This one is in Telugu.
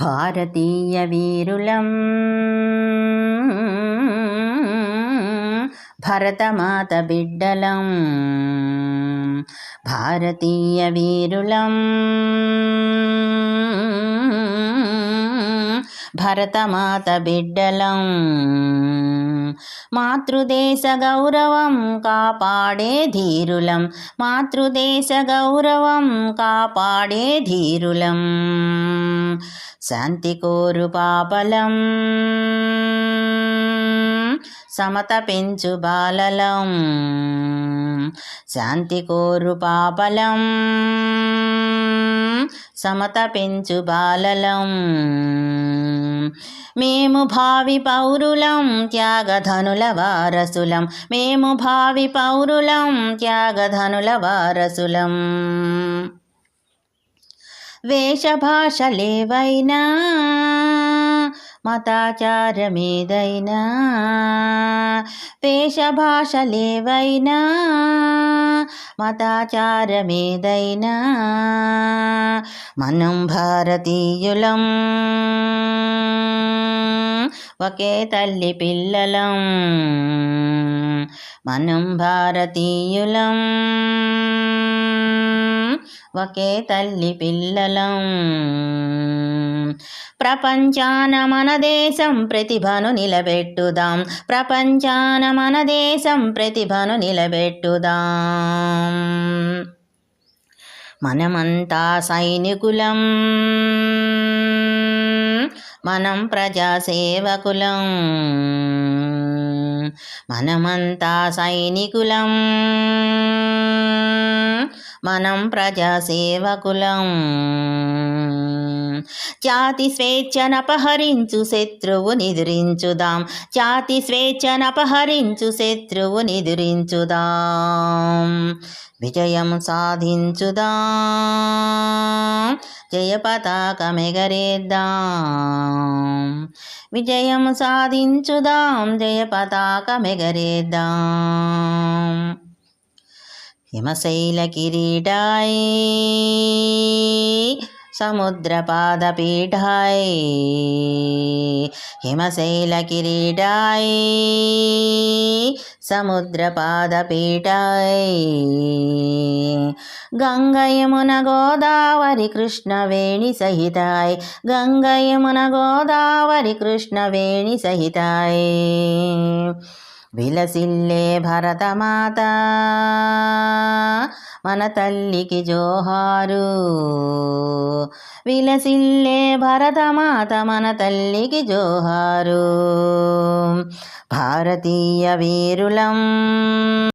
భారతీయ వీరులం భరతమాత బిడ్డలం. భారతీయ వీరులం భరతమాత బిడ్డలం. మాతృదేశ గౌరవం కాపాడే ధీరులం. మాతృదేశ గౌరవం కాపాడే ధీరులం. శాంతి కోరు పాపలం. సమత పెంచు బాలలం. శాంతి కోరు పాపలం. సమత పెంచు బాలలం. మేము భావి పౌరులం త్యాగధనుల వారసులం. మేము భావి పౌరులం త్యాగధనుల వారసులం. వేషభాషలేవైనా మతాచారమేదైనా వేషభాషలేవైనా మతాచారమేదైనా మనం భారతీయులం ఒకే తల్లి పిల్లలం మనం భారతీయులం. ఒకే తల్లి పిల్లలం. ప్రపంచాన మన దేశం ప్రతిభను నిలబెట్టుదాం. ప్రపంచాన మన దేశం ప్రతిభను నిలబెట్టుదాం. మనమంతా సైనికులం. మనం ప్రజాసేవకులం. మనమంతా సైనికులం. మనం ప్రజాసేవకులం. జాతి స్వేచ్ఛనపహరించు శత్రువు నిదురించుదాం. జాతి స్వేచ్ఛనపహరించు శత్రువు నిదురించుదాం. విజయం సాధించుదాం. జయ పతాకమెగరేద్దాం. విజయం సాధించుదాం. జయ పతాకమెగరేద్దాం. హిమశైల కిరీటాయ్ సముద్రపాదపీఠాయ్ హిమశైల కిరీటాయ్ సముద్రపాదపీఠాయ్ గంగయమున గోదావరి కృష్ణవేణి సహితాయ గంగయమున గోదావరి కృష్ణవేణి సహితాయ విలసిల్లే భరతమాత. మన తల్లికి జోహారు. విలసిల్లే భరతమాత మన తల్లికి జోహారు. భారతీయ వీరులం.